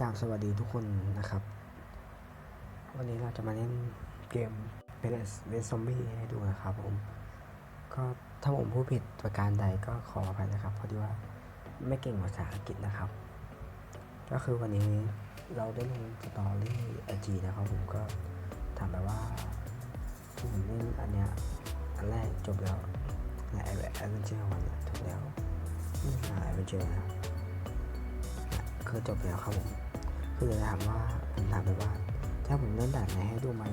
กราบสวัสดีทุกคนนะครับ วันนี้เราจะมาเล่นเกม p l s v s Zombie ให้ดูนะครับผม ก็ถ้าผมพูดผิดประการใดก็ขออภัยนะครับ เพราะที่ว่าไม่เก่งภาษาอังกฤษนะครับ ก็คือวันนี้เราได้ลงสตอรี่ไอจีนะครับผมก็ถามไปว่าผมเล่นอันเนี้ยอันแรกจบแล้วในไอแอดเวนเจอร์วันเนี่ยจบแล้วนี่ไอแอดเวนเจอร์นะคือจบแล้วครับผม คือจะถามว่าผมถามไปว่า ถ้าผมเล่นด่านไหนให้ดูไหม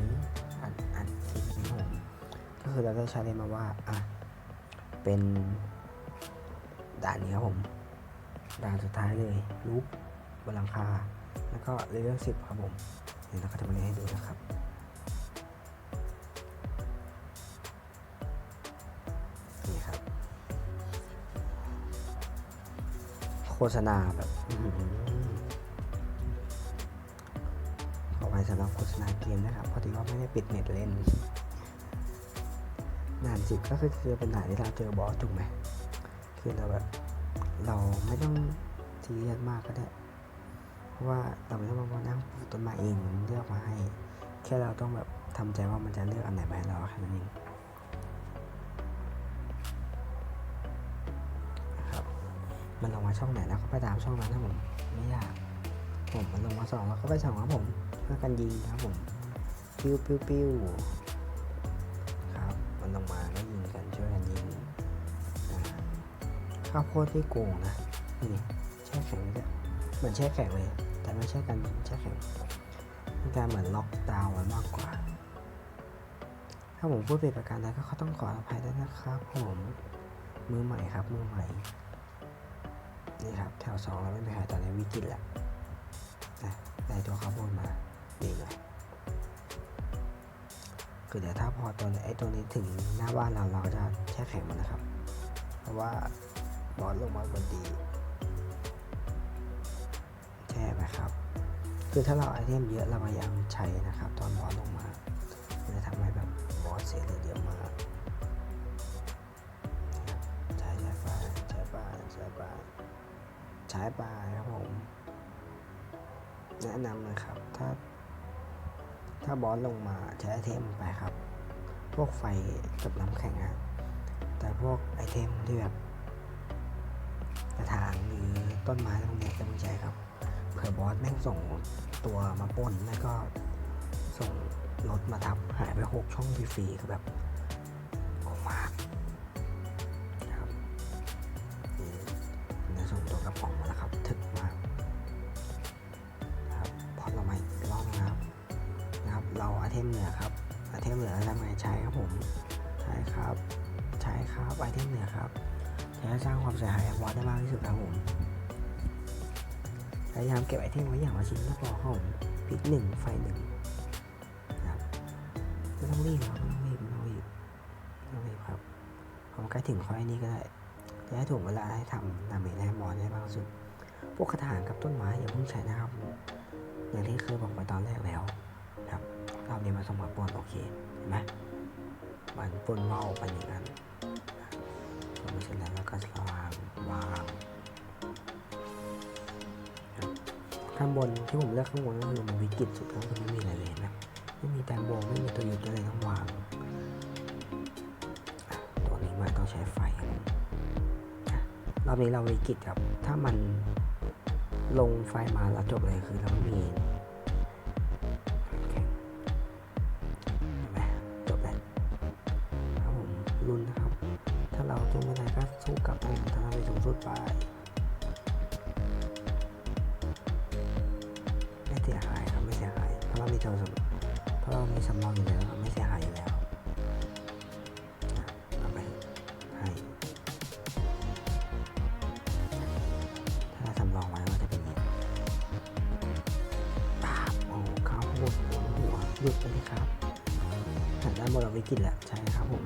อันอันที่นี้ผมก็คือเราได้ใช้เลยมาว่าอะเป็นด่านนี้ครับผมด่านสุดท้ายเลยรูปบนหลังคา แล้วก็เลเวลสิบครับผมเดี๋ยวเราก็จะมาเล่นให้ดูนะครับนี่ครับ โฆษณาแบบ สำหรับโฆษณาเกมนะครับพอดีว่าไม่ได้ปิดเน็ตเล่นด่านสิบก็คือคือเป็นด่านที่เราเจอบอสถูกไหมคือเราแบบเราไม่ต้องซีเรียสมากก็ได้เพราะว่าเราไม่ต้องมานั่งปลูกต้นไม้เองเลือกมาให้ แค่เราต้องแบบทำใจว่ามันจะเลือกอันไหนมาให้เราแค่นั้นเองนะครับมันลงมาช่องไหนแล้วก็ไปตามช่องนั้นนะผมไม่ยากผมมันลงมาสองแล้วก็ไปสองครับผมื่อกันยิงครับผมปิ้วปิ้วปิ้วครับมันลงมาก็ยิงกันช่วยกันยิงข้าวโพดที่โกงนะนี่แช่แข็งเลยเหมือนแช่แข็งเลย แต่ไม่ใช่กันแช่แข็งเป็นการเหมือนล็อกดาวน์ไว้มากกว่า ถ้าผมพูดผิดประการใดก็ขอต้องขออภัยด้วยนะครับผมมือใหม่ครับมือใหม่นี่ครับแถวสองเราไม่มีใครตอนนี้วิกฤตและนะได้ตัวข้าวโพดมา ดีหน่อยคือเดี๋ยวถ้าพอตัวไอ้ตัวนี้ถึงหน้าบ้านเราเราก็จะแช่แข็งมันนะครับ เพราะว่าบอสลงมาบนดีแช่ไหมครับ คือถ้าเราไอเทมเยอะเราพยายามใช้นะครับ ตอนบอสลงมาจะทำให้แบบบอสเสียเลือดเยอะมาใช้ใช้ไปใช้ไปใช้ไปใช้ไปครับผมแนะนำนะครับ ถ้า ถ้าบอสลงมาใช้ไอเทมไปครับ พวกไฟกับน้ำแข็งนะแต่พวกไอเทมที่แบบกระถางหรือต้นไม้พวกเนี้จะไม่ใช่ครับ เผื่อบอสแม่งส่งตัวมาป้นแล้วก็ส่งรถมาทับหายไปหกช่องฟรีๆก็แบบ ครับ ใช่ครับไอเทมเหนือครับใช้สร้างความเสียหายให้บอสได้มากที่สุดครับผมพยายามเก็บไอเทมไว้อย่างละชิ้นก็พอครับผมพิกหนึ่งไฟหนึ่งนะครับไม่ต้องรีบครับไม่ต้องรีบไม่ต้องรีบไม่ต้องรีบครับผมใกล้ถึงข้อไอ้นี้ก็ได้จะให้ถูกเวลาให้ทำดาเมจให้บอลได้มากที่สุด พวกกระถางกับต้นไม้อย่าเพิ่งใช้นะครับ อย่างที่เคยบอกไปตอนแรกแล้วครับรอบนี้มาสมกับปนโอเคเห็นไหม ปนว่าวไปอย่างนั้นพอมาเสร็จแล้วเราก็วางวางข้างบนที่ผมเลือกข้างบนก็คือมันวิกฤตสุดก็คือไม่มีอะไรเลยนะไม่มีแตงโมไม่มีตัวหยุดอะไรต้องวางตัวนี้มันต้องใช้ไฟครับอะรอบนี้เราวิกฤตครับ ถ้ามันลงไฟมาแล้วจบเลยคือเราไม่มี เราไปไม่เสียหายครับไม่เสียหายเพราะเรามีโทรศัพท์เพราะเรามีสำรองอยู่แล้วไม่เสียหายอยู่แล้วเอาไปให้ถ้าเราสำรองไว้ก็จะเป็นย่างนี้ปาบโอ้ข้าวโพดหัวหยุดไปเลยครับหันด้านบนเราวิกฤตแหละใช่ครับผม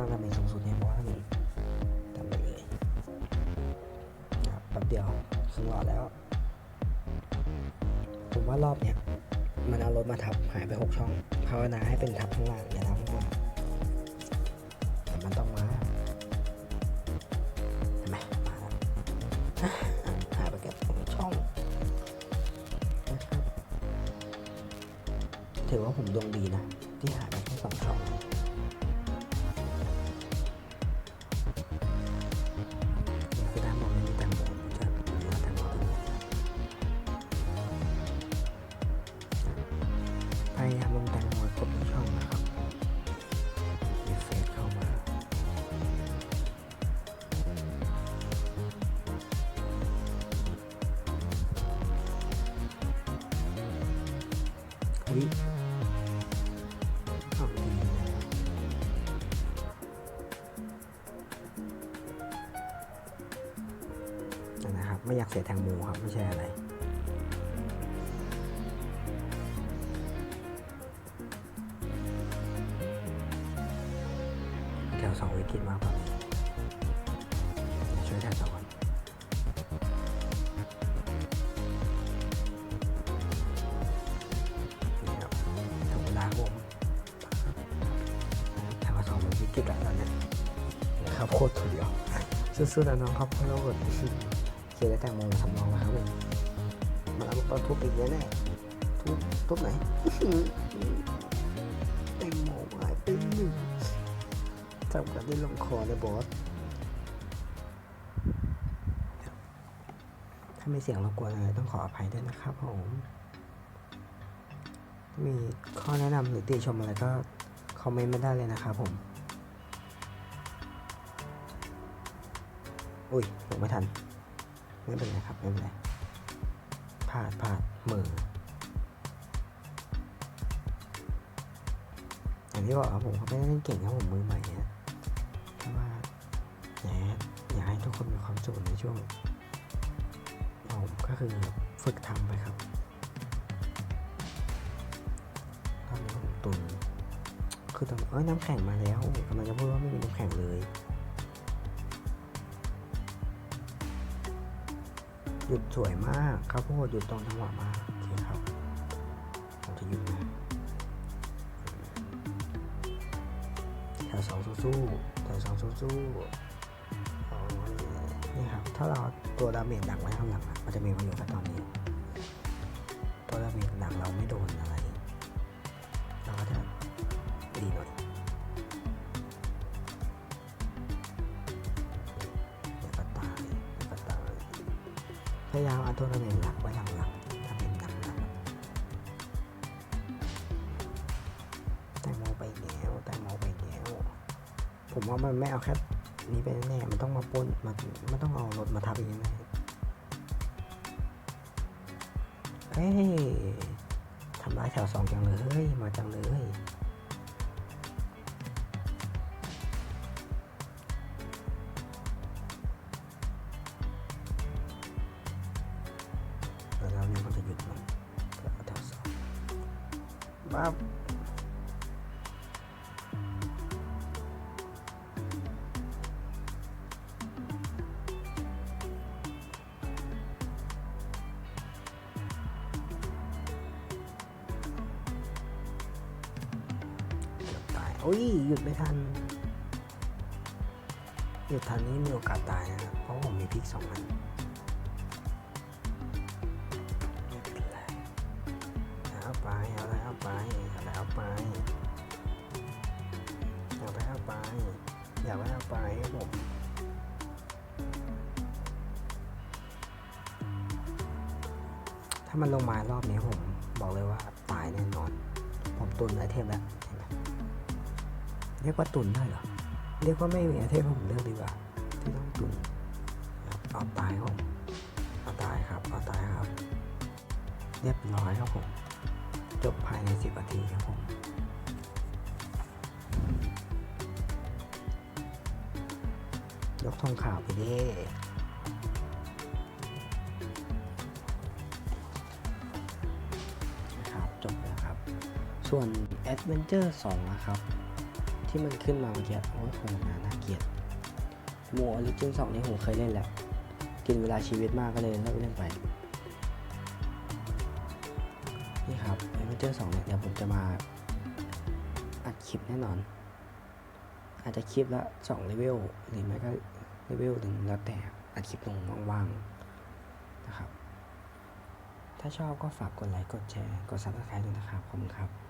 สร้างดาเมจสูงสุดให้บอสหนึ่งทำไปเลยนะครับแป๊บเดียวครึ่งหลอดแล้ว ผมว่ารอบเนี้ยมันเอารถมาทับหายไปหกช่องภาวนาให้เป็นทับข้างล่างอย่าทับข้างบนแต่มันต้องมาเห็นไหมมาแล้วหายไปแค่สองช่องนะครับถือว่าผมดวงดีนะ ที่หายไปแค่สองช่อง อุ้ยนะครับ ไม่อยากเสียแตงโมครับ ไม่ใช่อะไรแถวสองวิกฤตมากกว่านี้ช่วยแถวสอง เดียวสู้ๆนะน้องครับเพราะเรากดเขียนได้แตงโมมาทำนองนะครับผมมันเอามาทุบอีกแน่ๆทุบทุบไหนแตงโมหายไปหนึ่งจำกันได้ลงคอเลยบอสถ้ามีเสียงรบกวนอะไรต้องขออภัยด้วยนะครับผมมีข้อแนะนำหรือติชมอะไรก็คอมเมนต์มาได้เลยนะครับผม อุ้ยลงไม่ทัน ไม่เป็นไรครับ ไม่เป็นไรพลาดพลาดมืออย่างที่บอกครับผมเขาไม่ได้เล่นเก่งครับผมมือใหม่นะแค่ว่าอยากให้อยากให้ทุกคนมีความสุขในช่วงผมก็คือฝึกทำไปครับตอนนี้ผมตุนคือตอนเอ้ยน้ำแข็งมาแล้วกำลังจะพูดว่าไม่มีน้ำแข็งเลย หยุดสวยมากครับโพดหยุดตรงจังหวะมากโอเคครับผมจะหยุดนะแถวสองสู้ๆแถวสองสู้ๆนี่ครับถ้าเราตัวดาเมจหนักไว้ข้างหลังมันจะมีประโยชน์กับตอนนี้ตัวดาเมจหนักเราไม่โดนอะไรเราก็จะดีหน่อย ยายามเอาตัวดาเมจหลักไว้หลังๆดาเมจหนักๆแตงโมไปแล้วแตงโมไปแล้วผมว่ามันไม่เอาแค่นี้ไปแน่มันต้องมาปนมามันต้องเอารถมาทับอีกแน่เฮ้ยทำร้ายแถวสองจังเลยมาจังเลย บ้าบอบตายโอ้ยหยุดไม่ทันหยุดทันนี้มีโอกาสตายนะครับ เพราะผมมีพริกสองอัน ไปเอาอะไรเอาไปเอาอะไรเอาไปเอาไปเอาไปอย่าไปเอาไปครับผมถ้ามันลงมารอบนี้ผมบอกเลยว่าตายแน่นอน ผมตุนไอเทมแล้วเห็นไหมเรียกว่าตุนได้เหรอเรียกว่าไม่มีไอเทมผมเลือกดีกว่าที่ต้องตุนเอาตายครับผมเอาตายครับเอาตายครับ เรียบร้อยครับผม จบภายในสิบนาทีครับผมยกทองขาวไปดินะครับจบแล้วครับ ส่วน Adventure 2 นะครับ ที่มันขึ้นมาเมื่อกี้โอ้โหน่าน่าเกลียดโมออริจินสองนี่ผมเคยเล่นแล้ว กินเวลาชีวิตมากก็เลยเลิกเล่นไป นี่ครับเอเวอเจอร์สองเนี่ยเดี๋ยวผมจะมาอัดคลิปแน่นอน อาจจะคลิปละสองเลเวลหรือไม่ก็เลเวลหนึ่งแล้วแต่อัดคลิปลงว่างๆนะครับ ถ้าชอบก็ฝากกดไลค์กดแชร์ กดซับสไครต์ด้วยนะครับ ขอบคุณครับ